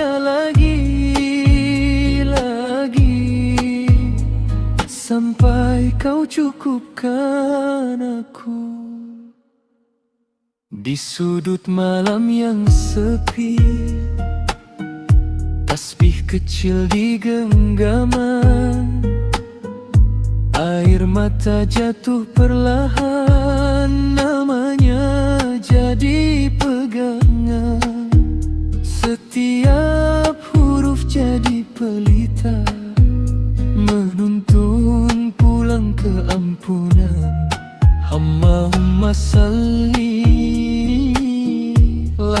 lagi lagi. Sampai kau cukupkan aku. Di sudut malam yang sepi tasbih kecil di genggaman. Air mata jatuh perlahan salli La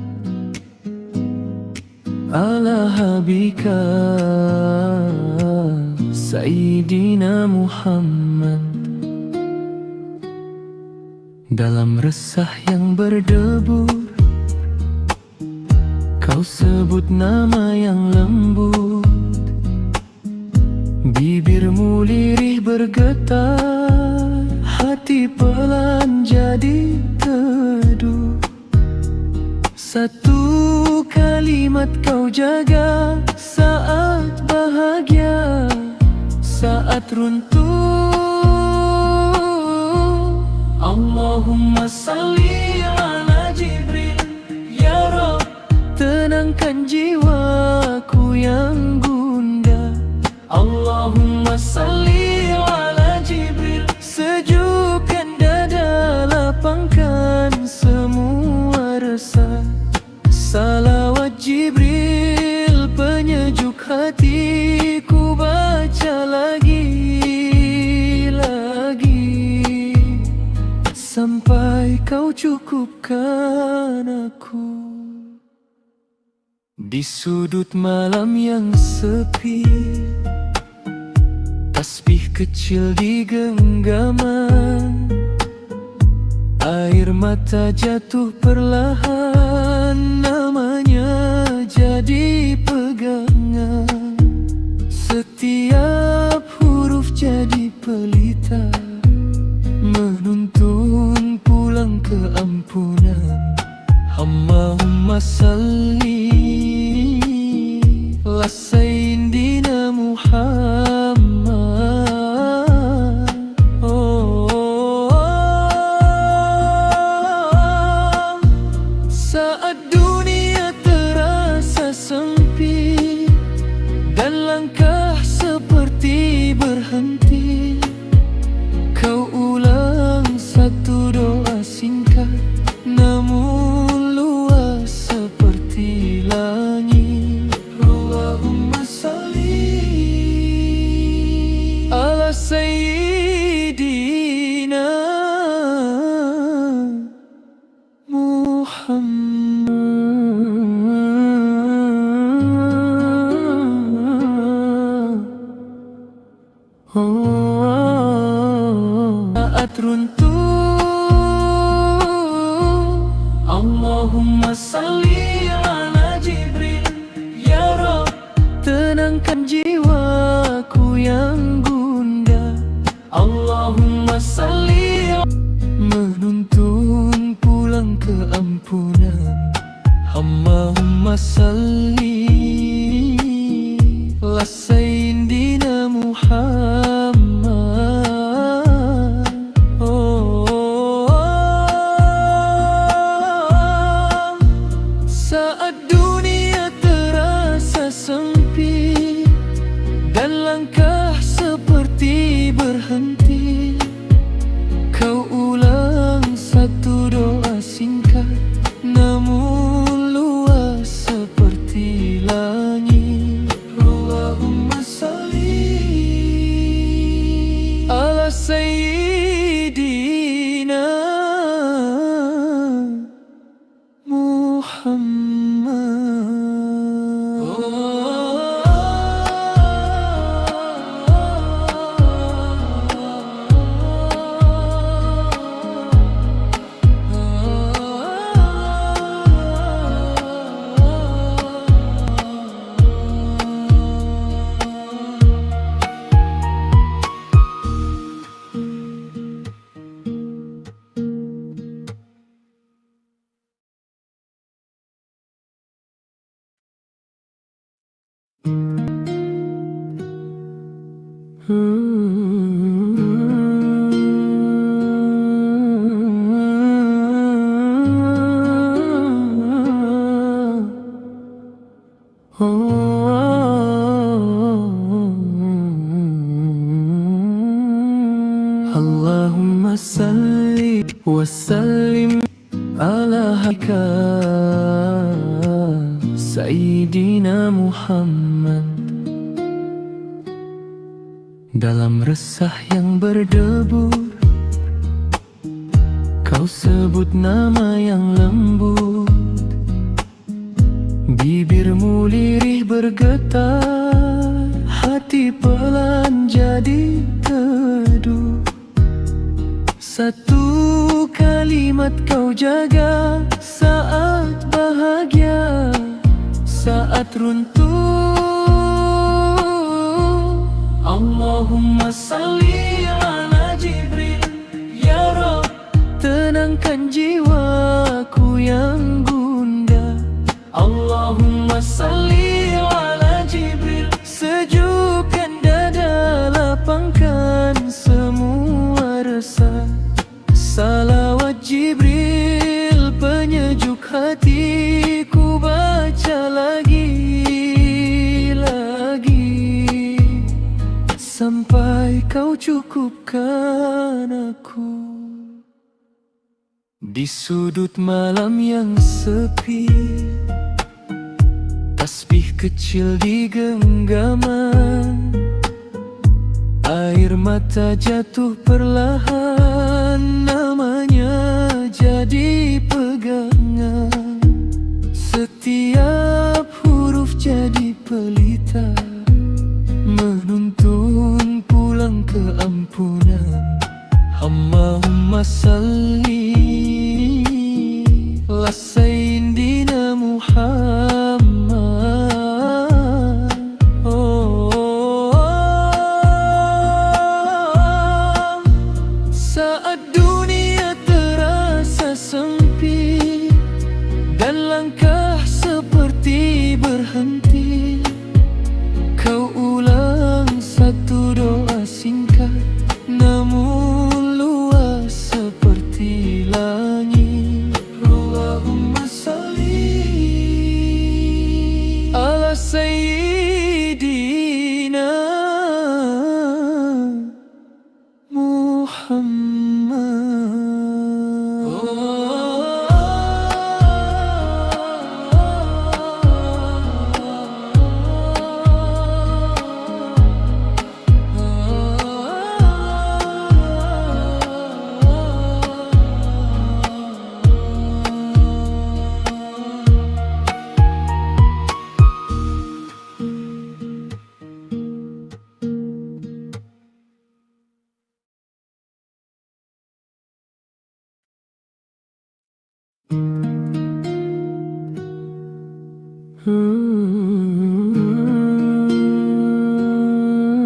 abadan ala habika Sayyidina Muhammad Dalam resah yang berdebur Kau sebut nama yang lembut. Bibirmu lirih bergetar Hati pelan jadi teduh Satu kalimat kau jaga Saat bahagia Saat runtuh aku. Di sudut malam yang sepi Tasbih kecil di genggaman. Air mata jatuh perlahan Namanya jadi Saat runtuh Allahumma salli ala Jibril. Ya Rab Tenangkan jiwaku yang gunda Allahumma salli Menuntun pulang keampunan. Allahumma salli Allahumma salli wa sallim ala haka Sayyidina Muhammad Dalam resah yang berdebur Kau sebut nama yang lembut. Bibirmu lirih bergetar Hati pelan jadi teduh. Satu kalimat kau jaga Saat bahagia Saat runtuh Allahumma salli ala Jibril. Ya Rob Tenangkan jiwaku yang gundah. Allahumma Sampai kau cukupkan aku. Di sudut malam yang sepi Tasbih kecil di genggaman. Air mata jatuh perlahan satu